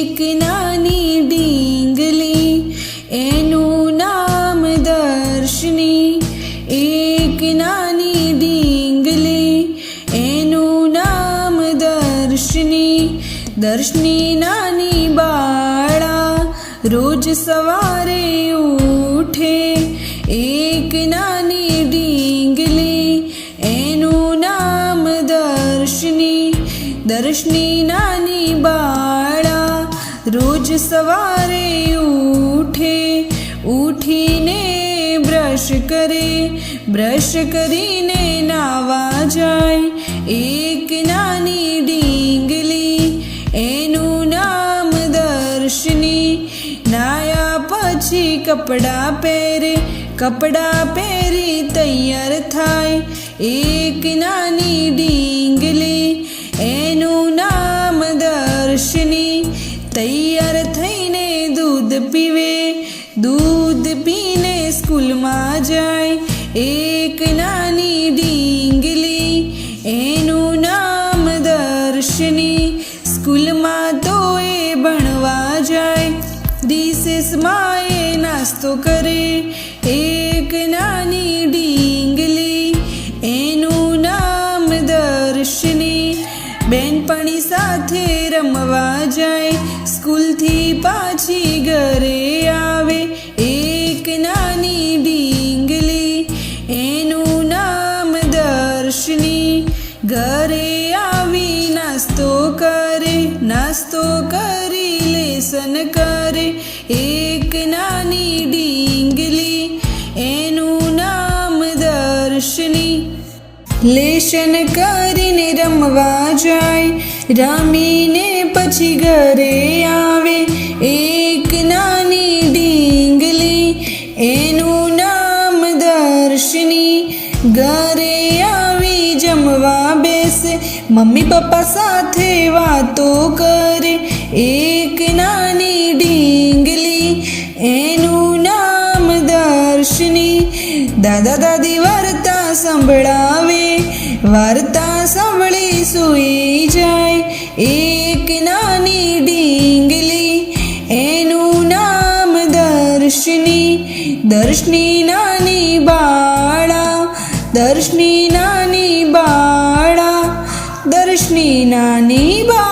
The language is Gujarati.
એક નાની ડીંગલી, એનું નામ દર્શની. એક નાની ડીંગલી, એનું નામ દર્શની. દર્શની નાની બાળા રોજ સવારે ઉઠે. એક નાની ડીંગલી, એનું નામ દર્શની. દર્શની નાની બાળા રોજ સવારે ઉઠે, ઉઠીને બ્રશ કરે, બ્રશ કરીને નાવા જાય. એક નાની ડીંગલી, એનું નામ દર્શની. નાયા પછી કપડાં પહેરે, કપડાં પહેરી તૈયાર થાય. એક નાની ડીંગલી એક નાની ડીંગલી, એનું નામ દર્શની. સ્કૂલમાં તો એ ભણવા જાય ડીસીસમાં એ નાસ્તો કરે. એક નાની ડીંગલી, એનું નામ દર્શની. બેનપણી સાથે રમવા જાય, સ્કૂલથી પાછી ઘરે ઘરે આવી નાસ્તો કરે, નાસ્તો કરી લેસન કરે. એક નાની ડીંગલી, એનું નામ દર્શની. લેશન કરીને રમવા જાય, રમીને પછી ઘરે આવે. એક નાની ડીંગલી, એનું નામ દર્શની. ઘરે આવી જમવા બેસે. મમ્મી પપ્પા સાથે વાતો કરે. એક નાની ડીંગલી એનું નામ દર્શની. દાદા દાદી વાર્તા સંભળાવે. વાર્તા સાંભળી સૂઈ જાય. એક નાની ડીંગલી એનું નામ દર્શની. દર્શની નાની બાળા, દર્શની નાની બાળા દર્શની નાની બાળા